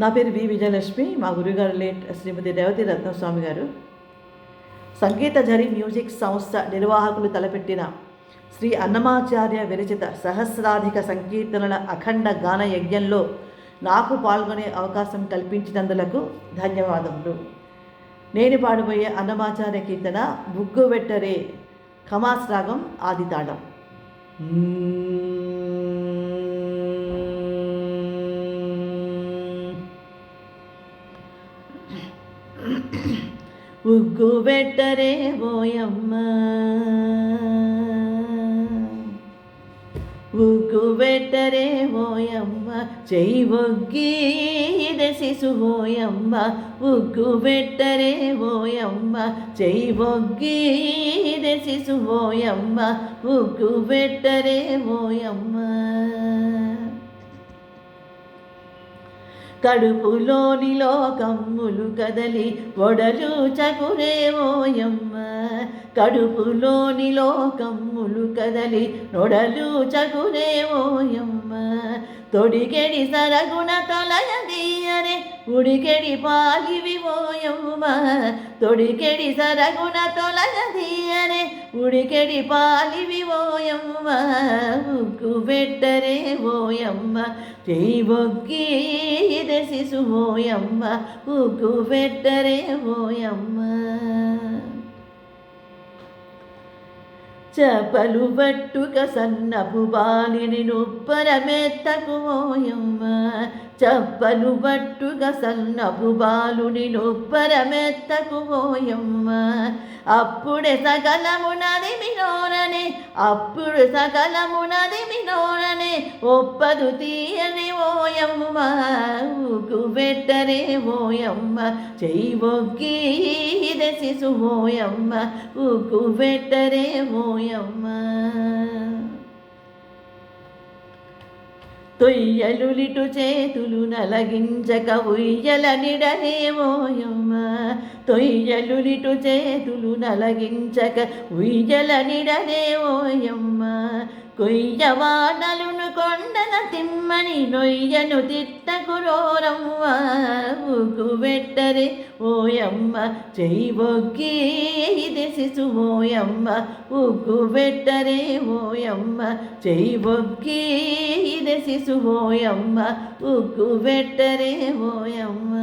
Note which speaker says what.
Speaker 1: నా పేరు వి విజయలక్ష్మి. మా గురుగారు లేట్ శ్రీమతి రేవతి రత్నస్వామి గారు. సంగీత జరి మ్యూజిక్ సంస్థ నిర్వాహకులు తలపెట్టిన శ్రీ అన్నమాచార్య విరచిత సహస్రాధిక సంకీర్తనల అఖండ గాన యజ్ఞంలో నాకు పాల్గొనే అవకాశం కల్పించినందులకు ధన్యవాదములు. నేను పాడబోయే అన్నమాచార్య కీర్తన బుగ్గు వెట్టరే కమాస్ రాగం ఆదితాళం ఉగ్గు పెట్టరే ఓయమ్మ ఉగ్గు పెట్టరే ఓయమ్మ చెయ్యి ఒగ్గి శిశు ఓయమ్మ ఉగ్గు పెట్టరే ఓయమ్మ చెయ్యి ఒగ్గి శిశు ఓయమ్మ ఉగ్గు పెట్టరే ఓయమ్మ కడుపులోని లోకమ్ములు కదలి ఒడలు చకురే కడుపులోని లోకమ్ములు కదలి నొడలు చకురే ఓయమ్మ సరగుణ తలయదీయరే ఉడికెడి పాలివి ఓయమ్మ తొడికెడి సరగుణ తొలయదీయరే ఉడికెడి పాలివి ఓయమ్మ ఉగ్గు పెట్టరే ఓయమ్మ చెయ్యి బొగ్గి శిశు ఓయమ్మ ఉగ్గు పెట్టరే ఓయమ్మ చపలు పట్టుక సన్నపు బాలిని నొప్పరమెత్తకు ఓయమ్మ చప్పలు బట్టుగా సన్నపు బాలుని నొప్పరమెత్తకు పోయమ్మ. అప్పుడే సకలమునది మినోరనే అప్పుడు సకలమునది మినోరనే ఒప్పదు తీయని ఓయమ్మ. ఊకు పెట్టరే ఓయమ్మ చెయ్యి బొగ్గి దశిసు ఓయమ్మ. ఊకు పెట్టరే ఓయమ్మ. తొయ్యలులిటు చేతులు నలగించక ఉయ్యల నిడనేమోయమ్మ తొయ్యలులిటు చేతులు నలగించక ఉయ్యల నిడనేమోయమ్మ కొయ్యవానలును కొండన తిమ్మని నొయ్యను తిట్టకురోరమ్మ ఊకు వెట్టరే ఓయమ్మ చెయ్యి బొగ్గి ఇది శిశు ఓయమ్మ ఊకు వెట్టరే ఓయమ్మ చెయ్యి బొగ్గి ఇది శిశు ఓయమ్మ వెట్టరే ఓయమ్మ